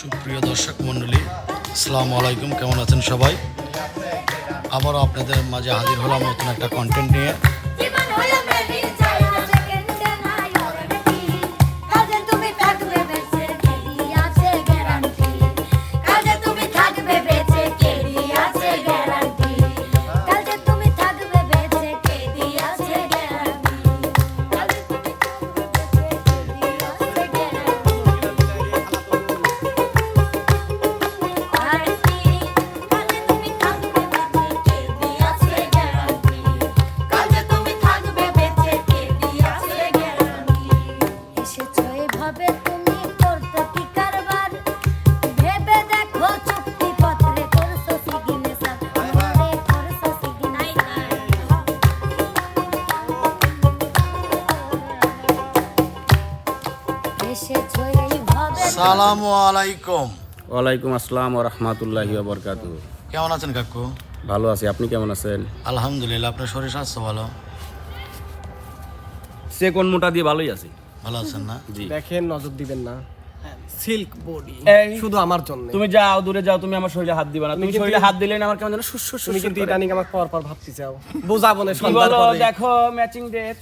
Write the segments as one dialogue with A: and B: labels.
A: সুপ্রিয় দর্শক মণ্ডলী সালাম আলাইকুম, কেমন আছেন সবাই? আবারও আপনাদের মাঝে হাজির হলাম নতুন একটা কন্টেন্ট নিয়ে।
B: এভাবে তুমি করতে কি কারবার? ভেবে দেখো চুক্তি পত্রে করছ সিগনেচার আমারে করছ সিগনেচার এসেছ এইভাবে
A: সালামু আলাইকুম।
C: ওয়ালাইকুম আসসালাম ও রহমতুল্লাহি বরকাত
A: কেমন আছেন কাকু?
C: ভালো আছি আপনি কেমন আছেন?
A: আলহামদুলিল্লাহ আপনার শরীর স্বাস্থ্য ভালো?
C: সে কোন মোটা দিয়ে ভালোই আছি।
A: ভালো আছেন না?
D: দেখেন নজর দিবেন না। সিল্ক বডি শুধু আমার জন্য।
C: তুমি যাও দূরে যাও তুমি আমার শরীরে হাত দিবে না। তুমি শরীরে হাত দিলে না আমার কেমন যেন সুস সুস
D: তুমি কিন্তু
C: করে।
D: ইদানিং আমার পর পর চাও বোঝাবো না সন্ধ্যার পরে।
C: দেখো ম্যাচিং ড্রেস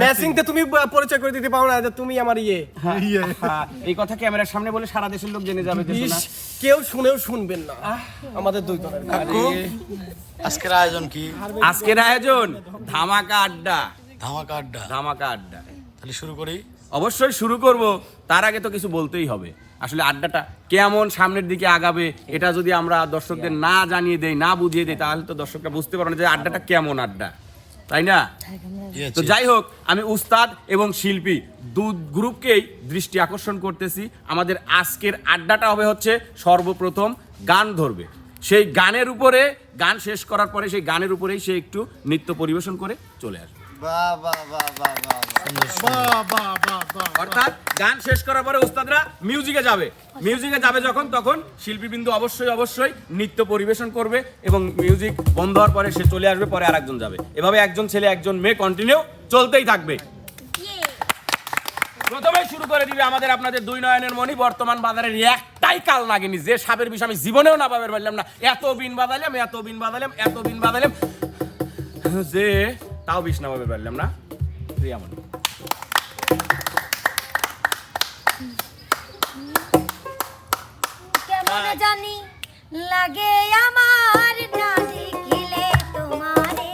D: ম্যাচিং তে তুমি পরিচয় করে দিতে পারো না যে তুমি আমার ইয়ে।
C: হ্যাঁ, এই কথা ক্যামেরার সামনে বলে সারা দেশের লোক জেনে যাবে যে
D: কেউ শুনেও শুনবেন না। আমাদের দুই দলের
A: আজকের আয়োজন কি?
C: আজকের আয়োজন ধামাকা আড্ডা।
A: ধামাকা আড্ডা?
C: ধামাকা আড্ডা।
A: তাহলে শুরু করি?
C: অবশ্যই শুরু করব। তার আগে তো কিছু বলতেই হবে। আসলে আড্ডাটা কেমন সামনের দিকে আগাবে এটা যদি আমরা দর্শকদের না জানিয়ে দেই না বুঝিয়ে দেই তাহলে তো দর্শকরা বুঝতে পারবে না যে আড্ডাটা কেমন আড্ডা। তাই না? তো যাই হোক আমি উস্তাদ এবং শিল্পী দু গ্রুপকেই দৃষ্টি আকর্ষণ করতেছি। আমাদের আজকের আড্ডাটা হবে হচ্ছে সর্বপ্রথম গান ধরবে। সেই গানের উপরে গান শেষ করার পরে সেই গানের উপরেই সে একটু নৃত্য পরিবেশন করে চলে আসবে। অর্থাৎ গান শেষ করার পরে উস্তাদরা মিউজিকে যাবে। মিউজিকে যাবে যখন, তখন শিল্পীবৃন্দু অবশ্যই অবশ্যই নৃত্য পরিবেশন করবে এবং মিউজিক বন্ধ হওয়ার পরে সে চলে আসবে, পরে আরেকজন যাবে। এভাবে একজন ছেলে, একজন মেয়ে কন্টিনিউ চলতেই থাকবে। প্রথমেই শুরু করে দিবে আমাদের আপনাদের দুই নয়নের মণি। বর্তমান বাজারের একটাই কাল লাগেনি যে সাপের বিষ আমি জীবনেও না পাবের পারলাম না। এত বিন বাদালাম এত বিন বাদালাম এত বিন বাদালাম যে তাও বিষ না পাবের পারলাম না। রিয়ামণি
B: কেমন জানি লাগে আমার না দেখিলে তোমারে।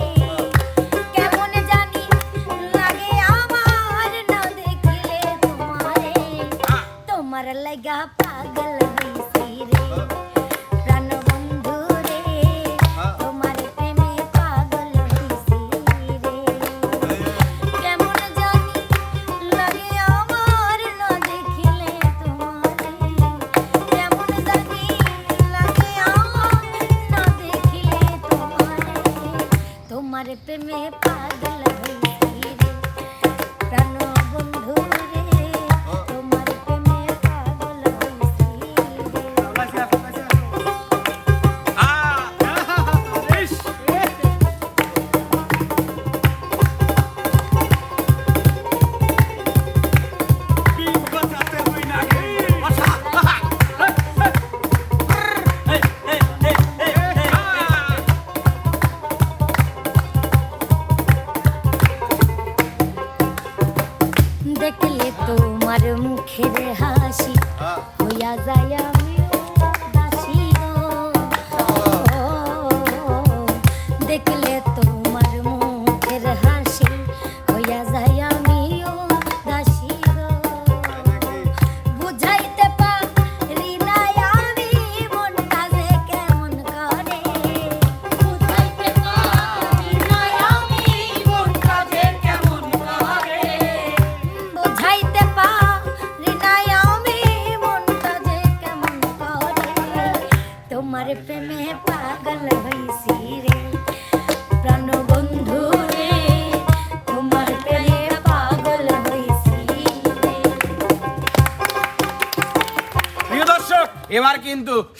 B: কেমন জানি লাগে আমার না দেখিলে তোমারে। তোমার লাগা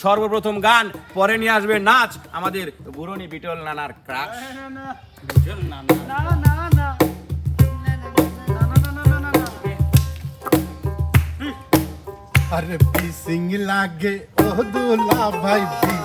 C: সর্বপ্রথম গান পরে নিয়ে আসবে নাচ আমাদের বুড়নি বিটল নানার ক্রাশ বিটল নানা
E: अरे बीसिंग लागे ओ दूल्हा भाई बीसिंग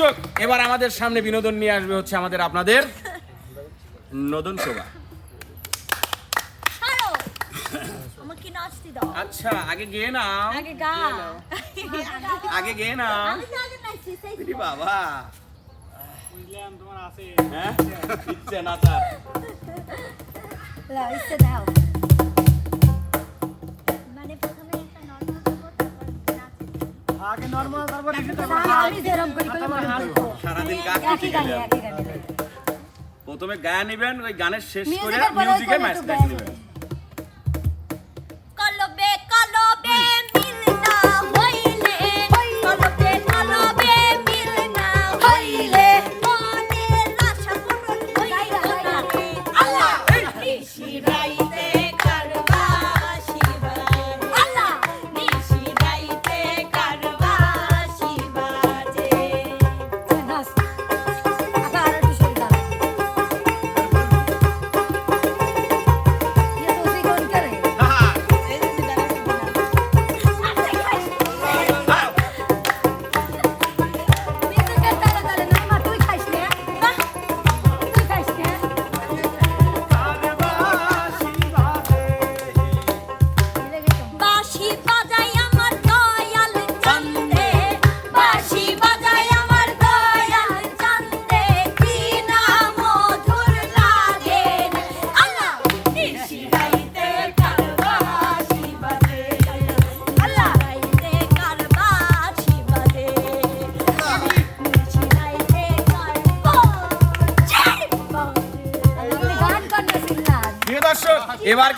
F: দর্শক এবার আমাদের সামনে বিনোদন নিয়ে আসবে হচ্ছে আমাদের আপনাদের নদন শোভা। আচ্ছা আগে গিয়ে নাও।
B: আগে গা।
F: আগে গিয়ে নাও।
B: আমি তো আগে নাচছি সেই
F: এটি বাবা। হ্যাঁ? ইচ্ছে না তার।
B: ইচ্ছে দাও।
D: আগে নরমাল তারপর
B: আমি যেরকম করি করি
F: সারাদিন গান
B: একই গানে
F: প্রথমে গায়ে নিবেন ওই গানের শেষ করে মিউজিকে ম্যাচ নেবেন।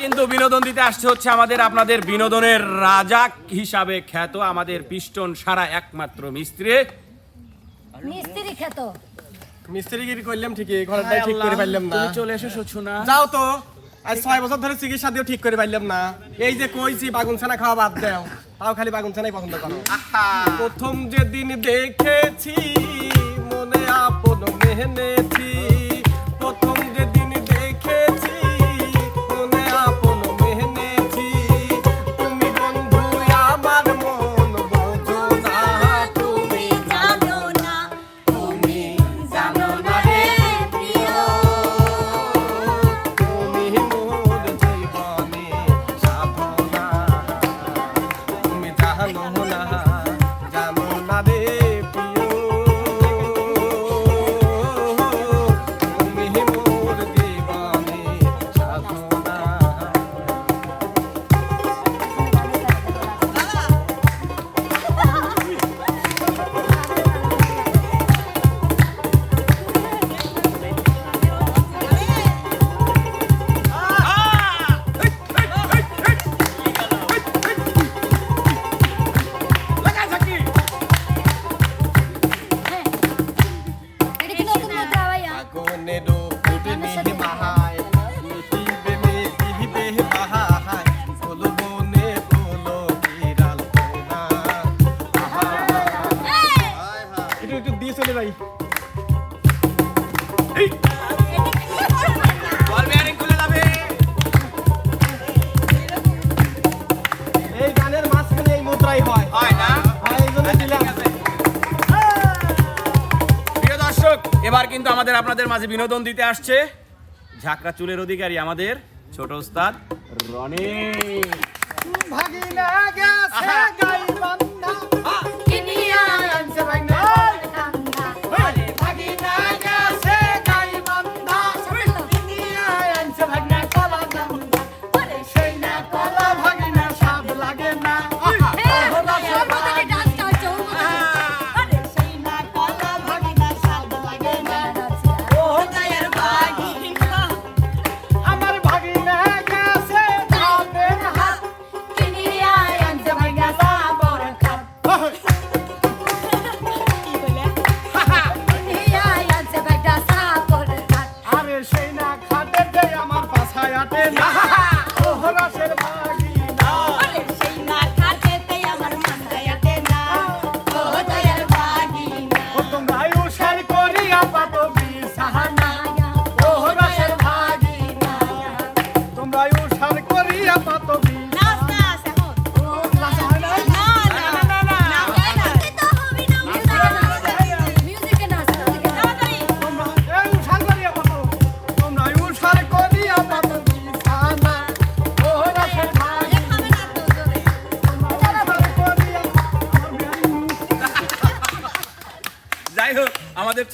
F: কিন্তু বিনোদন দিতে আসছে হচ্ছে আমাদের আপনাদের বিনোদনের রাজা হিসাবে খ্যাত আমাদের পিস্টন সারা একমাত্র মিস্ত্রি।
B: মিস্ত্রি খেত
D: মিস্ত্রিগিরি করলাম ঠিকই ঘরটাই ঠিক করে পারলাম না।
F: তুমি চলে এসেছ শোনা
D: যাও তো আজ ছয় বছর ধরে চিকিৎসা দিয়েও ঠিক করে পারলাম না। এই যে কইছি বাগুন ছানা খাওয়া বাদ দাও। তাও খালি বাগুন ছানাই পছন্দ করো। প্রথম যেদিন দেখেছি মনে আপন মেহনেছি প্রথম আগুনেরও ফুটনি।
F: আমাদের মাঝে বিনোদন দিতে আসছে। ঝাঁকড়া চুলের অধিকারী আমাদের ছোট উস্তাদ রনি।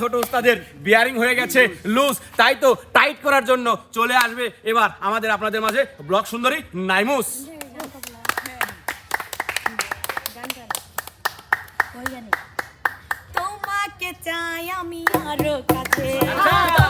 F: ছোট উস্তাদের বিয়ারিং হয়ে গেছে লুজ তাই তো টাইট করার জন্য চলে আসবে এবার আমাদের আপনাদের মাঝে ব্লক সুন্দরী নাইমুস।
C: তোমাকে চাই আমি আরও কাছে।
F: আচ্ছা, আচ্ছা।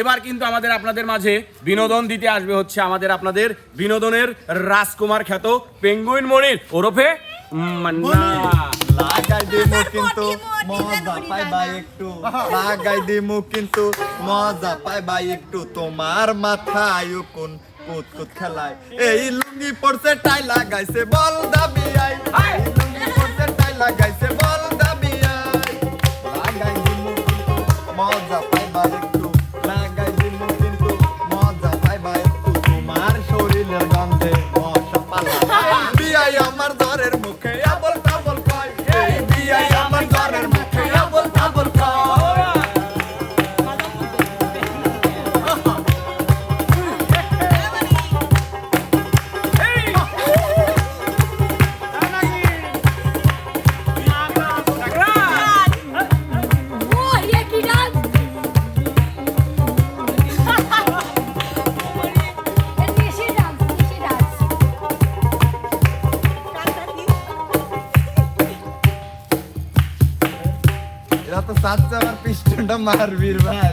F: এবার কিন্তু আমাদের আপনাদের মাঝে বিনোদন দিতে আসবে হচ্ছে আমাদের আপনাদের বিনোদনের রাজকুমার খ্যাত পেঙ্গুইন মনির। ওরফে
G: কিন্তু মজা একটু। লাগাই দিমু কিন্তু তোমার মাথায় কোন কুত কুত খেলায়। এই লুঙ্গি পড়ছে টাই লাগাইছে বল দাবি লুঙ্গি পড়ছে টাই লাগাইছে বল দাবি আই। মজা বাচ্চা আমার পিস্টনটা মারবির ভাই।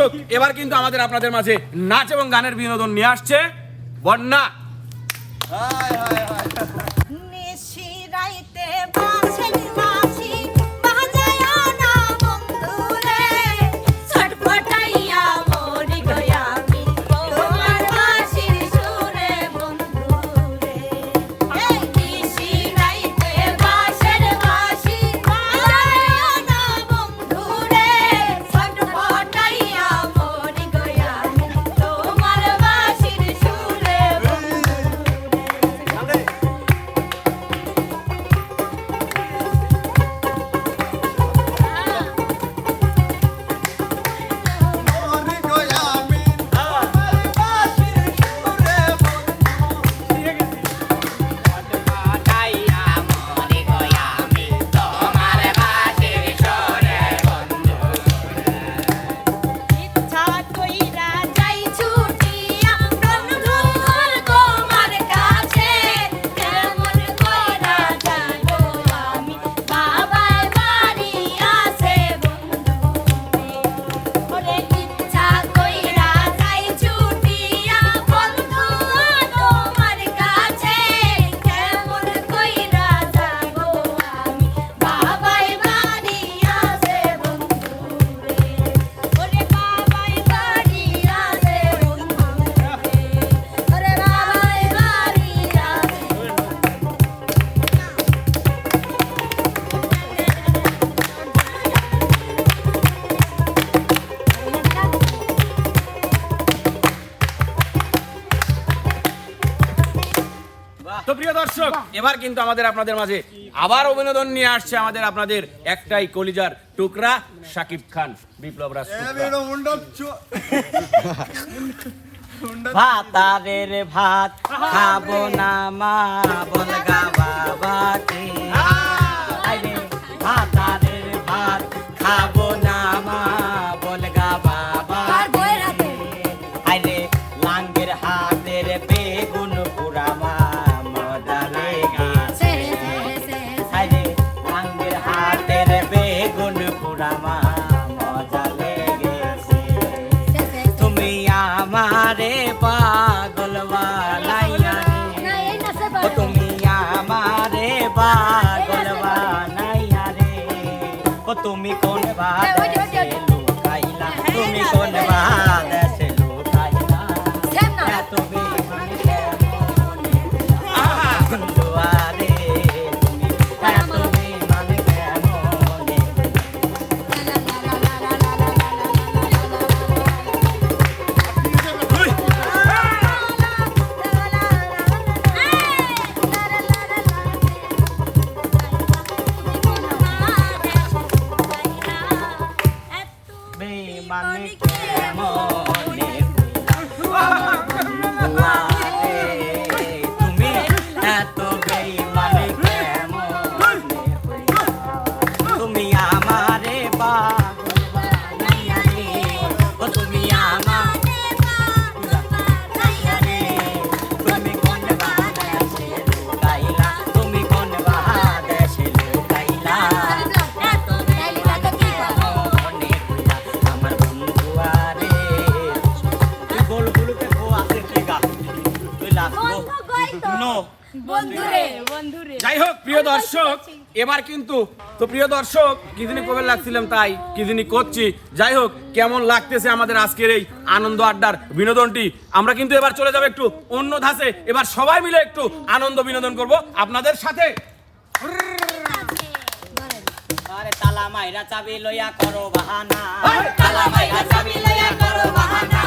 F: দর্শক, এবার কিন্তু আমাদের আপনাদের মাঝে নাচ এবং গানের বিনোদন নিয়ে আসছে। বন্যা।
G: হায় হায়
C: এবার কিন্তু আমাদের আপনাদের মাঝে আবার অভিনোদন নিয়ে আসছে আমাদের আপনাদের একটাই কলিজার টুকরা সাকিব খান বিপ্লব রাজ
F: ভাতারের ভাত খাব না মা বলগা বাবা
C: এবার কিন্তু তো প্রিয় দর্শক কিছুদিন কবে লাগছিলাম তাই কিছুদিনই করছি। যাই হোক, কেমন লাগতেছে আমাদের আজকের এই আনন্দ আড্ডার বিনোদনটি? আমরা কিন্তু এবার চলে যাব একটু অন্য ধাসে এবার সবাই মিলে একটু আনন্দ বিনোদন করব আপনাদের সাথে।
F: তালা মাইরা চাবি লইয়া করো বাহানা। তালা মাইরা চাবি লইয়া করো বাহানা।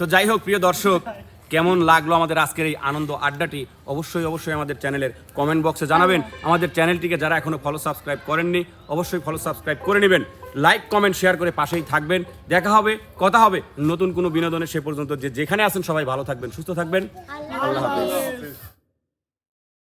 B: তো
C: যাই হোক প্রিয় দর্শক কেমন লাগল আমাদের আজকের এই আনন্দ আড্ডাটি? অবশ্যই অবশ্যই আমাদের চ্যানেলের কমেন্ট বক্সে জানাবেন। আমাদের চ্যানেলটিকে যারা এখনও ফলো সাবস্ক্রাইব করেননি অবশ্যই ফলো সাবস্ক্রাইব করে নেবেন। লাইক কমেন্ট শেয়ার করে পাশেই থাকবেন। দেখা হবে কথা হবে। নতুন কোনো বিনোদনে সে পর্যন্ত যে যেখানে আছেন সবাই ভালো থাকবেন সুস্থ থাকবেন। আল্লাহ হাফিজ।